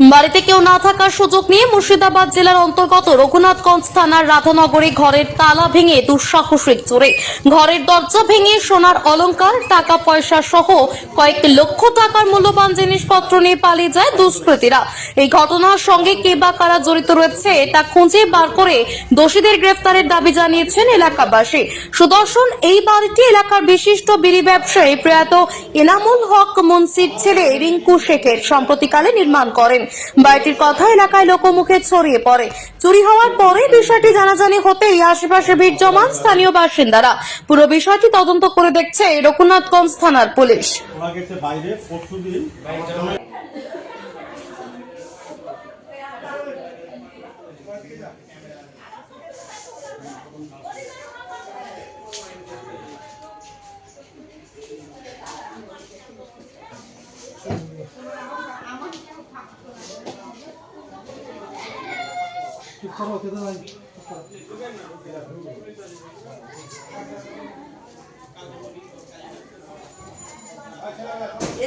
বাড়িতে কেউ না থাকার সুযোগ নিয়ে মুর্শিদাবাদ জেলার অন্তর্গত রঘুনাথগঞ্জ থানার রাধানগরে ঘরের তালা ভেঙে দুঃসাহসিক চোরে। ঘরের দরজা ভেঙে সোনার অলঙ্কার, টাকা পয়সা সহ কয়েক লক্ষ টাকার মূল্যবান জিনিসপত্র নিয়ে পালিয়ে যায় দুষ্কৃতীরা। এই ঘটনার সঙ্গে কে বা কারা জড়িত রয়েছে, তা খুঁজে বার করে দোষীদের গ্রেফতারের দাবি জানিয়েছেন এলাকাবাসী। সুদর্শন, এই বাড়িটি এলাকার বিশিষ্ট বিড়ি ব্যবসায়ী প্রয়াত এনামুল হক মুন্সির ছেলে রিঙ্কু শেখের সম্প্রতিকালে নির্মাণ করেন। বাড়িটির কথা এলাকায় লোকমুখে ছড়িয়ে পড়ে। চুরি হওয়ার পরে বিষয়টি জানাজানি হতেই আশেপাশে ভিড় জমান স্থানীয় বাসিন্দারা। পুরো বিষয়টি তদন্ত করে দেখছে রঘুনাথগঞ্জ থানার পুলিশ।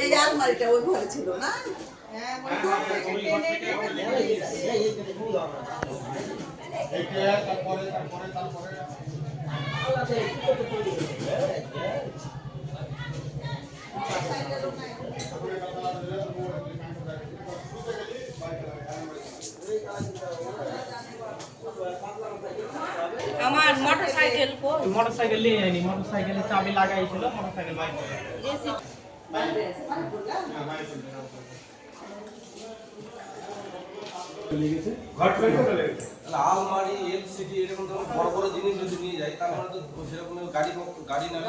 এই আলমারিটা ওই ঘরে ছিল না? তারপরে তারপরে তারপরে। আমার মোটর সাইকেল মোটর সাইকেল নিয়ে যায়নি মোটর সাইকেলের চাবি লাগাইছিল মোটর সাইকেল বাইক করে তাহলে আলমারি এলসিডি এরকম বড় বড় জিনিস যদি নিয়ে যায় তার মানে তো সেরকম গাড়ি গাড়ি নামে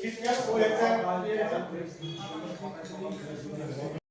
এই এখানে দেখতেছে ওই